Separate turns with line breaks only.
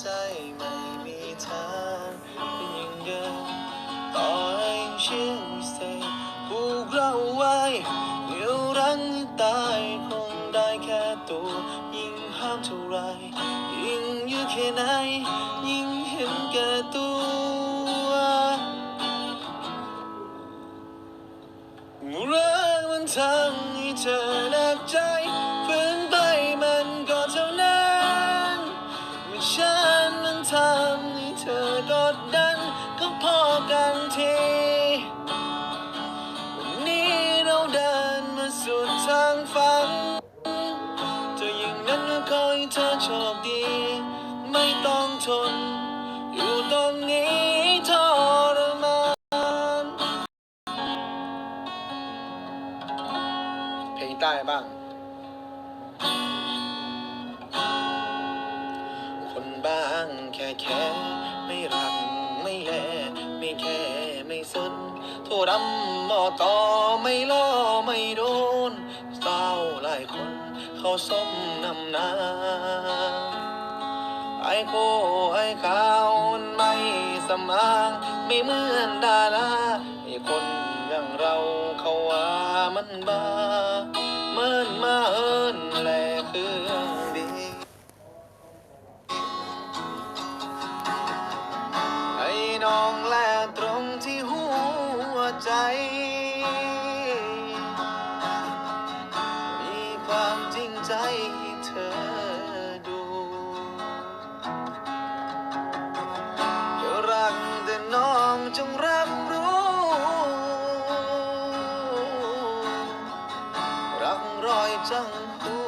ใจไม่มีทางเป็นอย่างเดิมต่อให้ชื่อเสผูกเราไวเหารั้ตายคงได้แค่ตัวยิงห้ามเท่าไรยิงยืดแค่ไหนยิงเห็นแก่ตัวรักมันทำให้เธอหนักใจ ทำให้เธอกดดันก็พอกันทีวันนี้เราเดินมาสุดทางฝันจะอย่างนั้นก็ขอให้เธอโชคดี ไม่ต้องทน อยู่ตรงนี้ทรมานเพลงใต้บ้าง คนบ้างแค่แค่ไม่รักไม่แลไม่แค่ไม่สนโทษดำมอต่อไม่ล่อไม่โดนเศร้าหลายคน เขาส้มนำนาไอ้โคไอ้ขาวไม่สมางไม่เหมือนดาราไอ้คนอย่างเราเขาว่ามันบ้า sun.